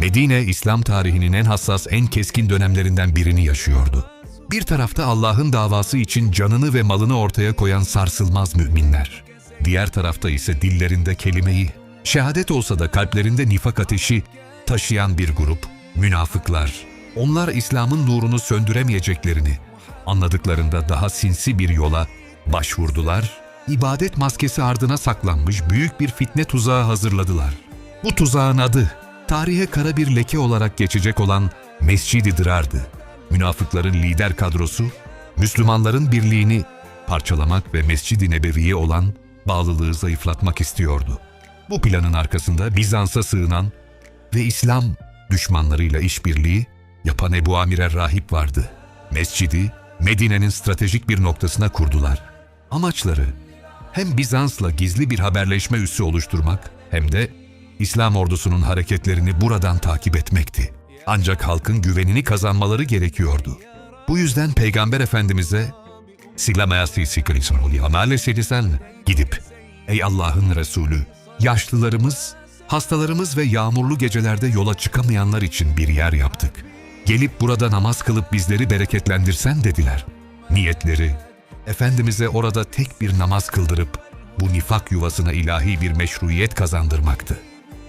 Medine, İslam tarihinin en hassas, en keskin dönemlerinden birini yaşıyordu. Bir tarafta Allah'ın davası için canını ve malını ortaya koyan sarsılmaz müminler. Diğer tarafta ise dillerinde kelimeyi, şehadet olsa da kalplerinde nifak ateşi taşıyan bir grup, münafıklar. Onlar İslam'ın nurunu söndüremeyeceklerini anladıklarında daha sinsi bir yola başvurdular. İbadet maskesi ardına saklanmış büyük bir fitne tuzağı hazırladılar. Bu tuzağın adı tarihe kara bir leke olarak geçecek olan Mescid-i Dırar'dı. Münafıkların lider kadrosu, Müslümanların birliğini parçalamak ve Mescid-i Nebevi'ye olan bağlılığı zayıflatmak istiyordu. Bu planın arkasında Bizans'a sığınan ve İslam düşmanlarıyla işbirliği yapan Ebu Amir Rahip vardı. Mescidi Medine'nin stratejik bir noktasına kurdular. Amaçları hem Bizans'la gizli bir haberleşme üssü oluşturmak hem de İslam ordusunun hareketlerini buradan takip etmekti. Ancak halkın güvenini kazanmaları gerekiyordu. Bu yüzden Peygamber Efendimiz'e Silamayası sikrisun oluyor. Maalesef sen gidip ey Allah'ın Resulü yaşlılarımız, hastalarımız ve yağmurlu gecelerde yola çıkamayanlar için bir yer yaptık. Gelip burada namaz kılıp bizleri bereketlendirsen dediler. Niyetleri Efendimiz'e orada tek bir namaz kıldırıp bu nifak yuvasına ilahi bir meşruiyet kazandırmaktı.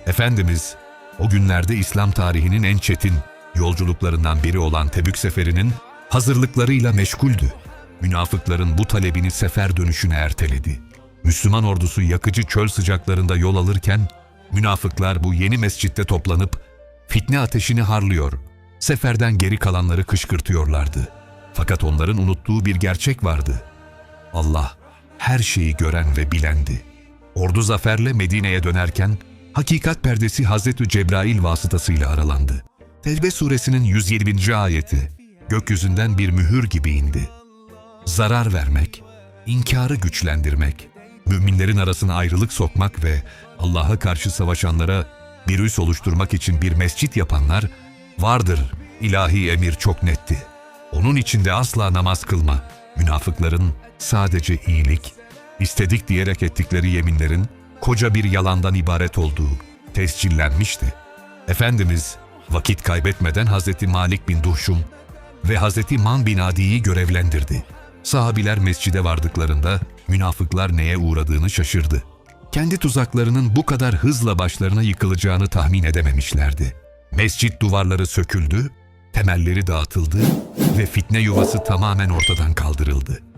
Efendimiz o günlerde İslam tarihinin en çetin yolculuklarından biri olan Tebük seferinin hazırlıklarıyla meşguldü. Münafıkların bu talebini sefer dönüşüne erteledi. Müslüman ordusu yakıcı çöl sıcaklarında yol alırken münafıklar bu yeni mescitte toplanıp fitne ateşini harlıyor, seferden geri kalanları kışkırtıyorlardı. Fakat onların unuttuğu bir gerçek vardı. Allah her şeyi gören ve bilendi. Ordu zaferle Medine'ye dönerken hakikat perdesi Hazreti Cebrail vasıtasıyla aralandı. Tevbe suresinin 120. ayeti gökyüzünden bir mühür gibi indi. Zarar vermek, inkarı güçlendirmek, müminlerin arasına ayrılık sokmak ve Allah'a karşı savaşanlara bir üs oluşturmak için bir mescit yapanlar vardır. İlahi emir çok netti. Onun içinde asla namaz kılma. Münafıkların sadece iyilik, istedik diyerek ettikleri yeminlerin koca bir yalandan ibaret olduğu tescillenmişti. Efendimiz vakit kaybetmeden Hazreti Malik bin Duhşum ve Hazreti Man bin Adi'yi görevlendirdi. Sahabiler mescide vardıklarında münafıklar neye uğradığını şaşırdı. Kendi tuzaklarının bu kadar hızla başlarına yıkılacağını tahmin edememişlerdi. Mescit duvarları söküldü, temelleri dağıtıldı ve fitne yuvası tamamen ortadan kaldırıldı.